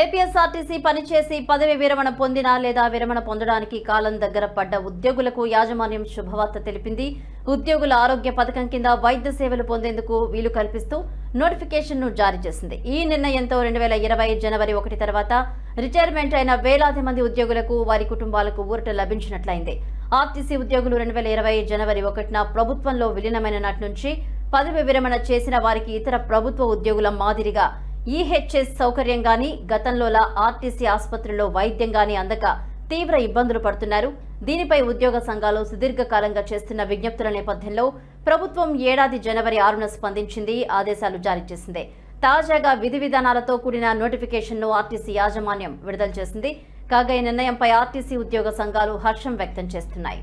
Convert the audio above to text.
APSRTC పనిచేసి పదవి విరమణ పొందిన లేదా విరమణ పొందడానికి కాలం దగ్గర పడ్డ ఉద్యోగులకు యాజమాన్యం శుభవార్త తెలిపింది. ఉద్యోగుల ఆరోగ్య పథకం కింద వైద్య సేవలు పొందేందుకు వీలు కల్పిస్తూ నోటిఫికేషన్ను జారీ చేసింది. ఈ నిర్ణయంతో రెండు వేల ఇరవై జనవరి ఒకటి తర్వాత రిటైర్మెంట్ అయిన వేలాది మంది ఉద్యోగులకు వారి కుటుంబాలకు ఊరట లభించినట్లయింది. ఆర్టీసీ ఉద్యోగులు రెండు వేల ఇరవై జనవరి ఒకటిన ప్రభుత్వంలో విలీనమైన నాటి నుంచి పదవి విరమణ చేసిన వారికి ఇతర ప్రభుత్వ ఉద్యోగుల మాదిరిగా ఈహెచ్ఎస్ సౌకర్యం గాని గతంలోలా ఆర్టీసీ ఆసుపత్రిలో వైద్యం గాని అందక తీవ్ర ఇబ్బందులు పడుతున్నారు. దీనిపై ఉద్యోగ సంఘాలు సుదీర్ఘకాలంగా చేస్తున్న విజ్ఞప్తుల నేపథ్యంలో ప్రభుత్వం ఏడాది జనవరి ఆరున స్పందించింది ఆదేశాలు జారీ చేసింది. తాజాగా విధి విధానాలతో కూడిన నోటిఫికేషన్ను ఆర్టీసీ యాజమాన్యం విడుదల చేసింది. కాగా ఈ నిర్ణయంపై ఆర్టీసీ ఉద్యోగ సంఘాలు హర్షం వ్యక్తం చేస్తున్నాయి.